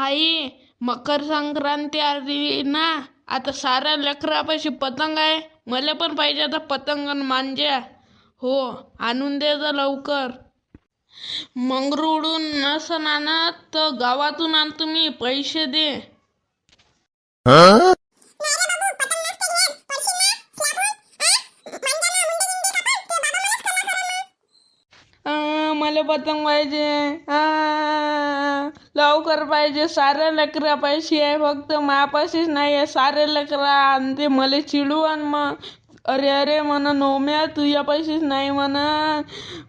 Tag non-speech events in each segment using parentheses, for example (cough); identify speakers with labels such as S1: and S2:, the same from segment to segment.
S1: आई मकर संक्रांती आली ना आता साऱ्या लेकरापाशी पतंग आहे. मला पण पाहिजे आता पतंग आणि मांजा. हो आणून दे जा लवकर. मंगरुळून नसन आणत तर गावातून आणतो मी पैसे दे. अं, मला पतंग पाहिजे. अं, लवकर पाहिजे साऱ्या लेकरा पैसे आहे फक्त मापाशीच नाही आहे सारे लेकरा आणि ते मला चिडवण मग. अरे अरे म्हण नोम्या तुझ्या पैसेच नाही म्हण.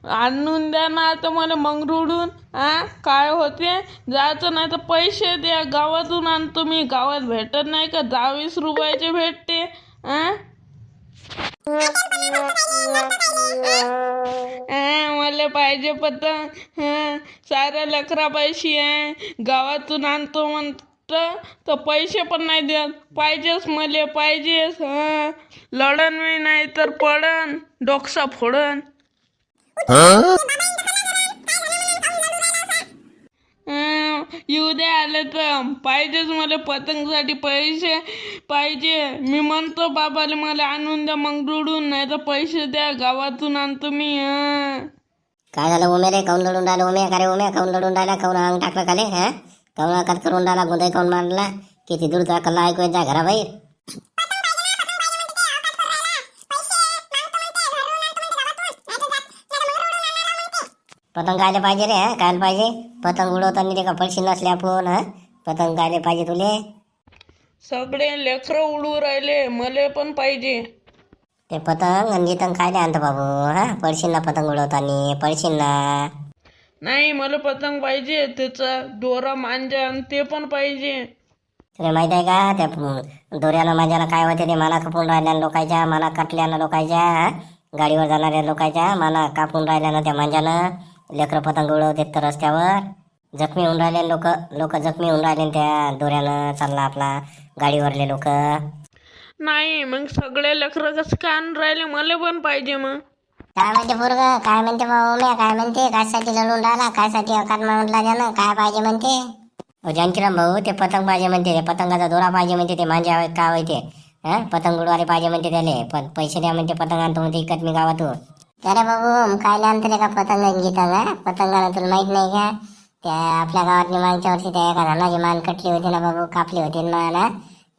S1: आणून द्या ना आता मला मंगरुळून आ काय होते? जायचं नाही तर पैसे द्या गावातून आणतो मी. गावात भेटत नाही का? दहा वीस रुपयाचे भेटते. (laughs) आ? मला पाहिजे पतंग. साऱ्या लेकरापाशी पैसे आहे. गावातून आणतो म्हणत तर पैसे पण नाही देत. पाहिजेच मले पाहिजेच हा. लढन मी नाही तर पडन डोकसा फोडन. हं, येऊ दे आले तर. पाहिजेच मला पतंगसाठी पैसे पाहिजे. मी म्हणतो बाबाले मला आणून द्या मग रुडून. नाही तर पैसे द्या गावातून आणतो मी हं.
S2: काय झालं उमे रे काऊन लढून राहिलं उमे का रे उमे काऊन लढून राहिला काऊन अंग टाकलं खाली हा? काऊन कट करून राहिला गोंधळ काऊन मांडला किती दूर जा कल्ला ऐकू येत जा घराबाहेर पतंग कायले पाहिजे रे हा? पाहिजे? पतंग उडवताना ते का पडशी नसले आपण हा? पतंग कायले पाहिजे तुले?
S1: सगळे लेकरं उडू राहिले मले पण पाहिजे.
S2: ते पतंग आणि जितंग कायले आणतो बाबू हा? पडशील ना पतंग उडवताना पडशील ना
S1: नाही मला पतंग पाहिजे त्याचा दोरा मांजा आणि ते पण पाहिजे.
S2: तुला माहीत आहे का त्या प- दोऱ्यानं माझ्यानं काय होते ते? माना कापून राहिल्या लोकांच्या माना काटल्यानं लोकांच्या हा? गाडीवर जाणाऱ्या लोकांच्या माना कापून राहिल्यानं त्या मांजानं. लेकरं पतंग उडवते तर रस्त्यावर. जखमी होऊन राहिले लोक लोक जखमी होऊन राहिले त्या दोऱ्यानं चालला आपला गाडीवरले लोक.
S1: नाही मग सगळे लेकरं कसं कान राहिले मला पण पाहिजे मग.
S2: काय म्हणते पोरग? काय म्हणते भाऊ उम्या काय म्हणते? कायसाठी लढून राहिला? कायसाठी अकात म्हटला त्यानं? काय पाहिजे म्हणते? अहो जानकीराम भाऊ ते पतंग पाहिजे म्हणते ते पतंगाचा दोरा पाहिजे म्हणते ते. मांजा काय होते हा? पतंग उडवाले पाहिजे म्हणते त्याले. पण पैसे द्या म्हणते पतंग आणतो म्हणते इकत मी गावातून अरे बाबू काय आणतो रे का पतंग गीतंग पतंगाला तुला माहीत नाही का? त्या आपल्या गावातली मागच्या वर्षी त्या एका धानाची मान कटली होती ना बाबू कापली होती ना ना?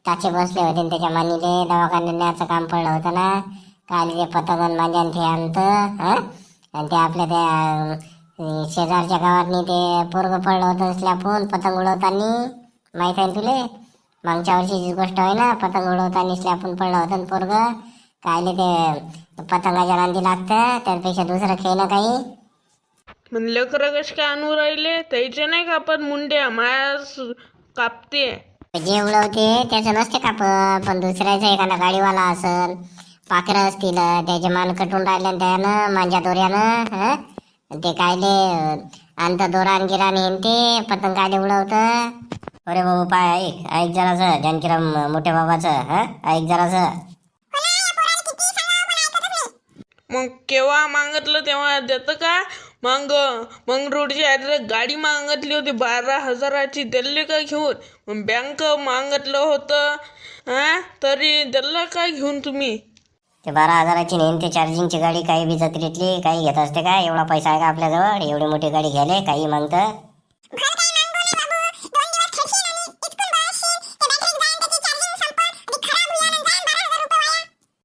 S2: टाचे बसले होते त्याच्या मानीले दवाखान्यात न्यायचं काम पडलं होतं ना. काल ते पतंग आणि ते आणतं आणि ते आपल्या त्या शेजारच्या गावातनी ते पोरग पडलं होतं स्लॅपून पतंग उडवताना. माहीत आहे तुले? मागच्या वर्षीची गोष्ट आहे ना पतंग उडवताना स्लॅपून पडलं होतं ना पोरग. कायले ते पतंगाच्या नांदी लागतं त्यापेक्षा दुसरं खेळणं काही.
S1: मग लेकरं कसे काय आणू राहिले त्याचे नाही का आपण मुंड्या माया कापते.
S2: जे उडवते त्याचं नसते का पण दुसऱ्याचं एखादा गाडीवाला असल पाखरं असतील त्याचे मान कटून राहिले त्यानं माझ्या दोऱ्यानं ते कायले अंत दोरान गिरान हिंडते पतंग कायले उडवतं? अरे बाबू पाय ऐक ऐक जरासं जानकीराम मोठ्या बाबाचं ऐक जरासं.
S1: मग केव्हा मागितलं तेव्हा देतं का? मग. मग रोडची ॲड्रेस गाडी मागितली होती. बारा हजाराची दिली का घेऊन? मग बँक मागितलं होतं. हा तरी दिलं का घेऊन तुम्ही?
S2: ते बारा हजाराची नेन ते चार्जिंगची गाडी काही बी जत्रेतली काही घेत असते का? एवढा पैसा आहे का आपल्याजवळ? एवढी मोठी गाडी घ्यायला काही मागतं?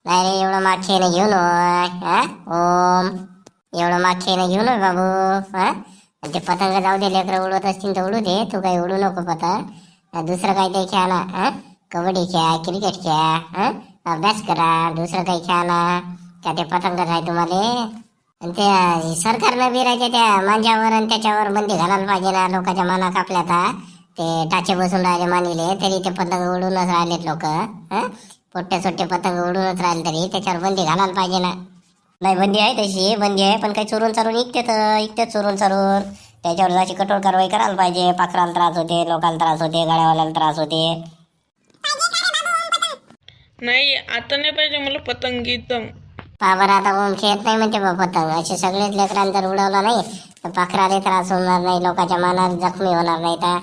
S2: नाही रे एवढं मागचे घेऊ होय. हा ओम. एवढं मागच्यानं घेऊ ना बाबू हा? ते पतंग जाऊ दे लेकरं उडवत असतील तर उडू दे तू काही उडू नको पतंग. दुसरं काही ते खेळा ना हा? कबड्डी खेळा क्रिकेट खेळा हा? अभ्यास करा दुसरं काही खेळा ना का ते पतंग आहे तुम्हाला? आणि त्या सरकारनं बी राहायच्या त्या मांजावर आणि त्याच्यावर बंदी घालायला पाहिजे ना लोकांच्या माना कापल्या आता. ते टाचे बसून राहिले मानिले तरी ते पतंग उडूनच राहिलेत लोक पोट्टे सोट्टे पतंग उडूनच राहिले तरी त्याच्यावर बंदी घालायला पाहिजे ना. नाही बंदी आहे तशी बंदी आहे पण काही चोरून चारून इकते तर इकते चोरून चारून. त्याच्यावर जशी कठोर कारवाई करायला पाहिजे. पाखराला त्रास होते लोकांना त्रास होते गाड्यावाल्याला त्रास होते.
S1: नाही आता नाही पाहिजे मला पतंग गीतंग
S2: पहा बरं आता ओम खेळत नाही म्हणते बा पतंग. असे सगळेच लेकरांना जर उडवलं नाही. तर पाखराला त्रास होणार नाही लोकांच्या मनात जखमी होणार नाही तर.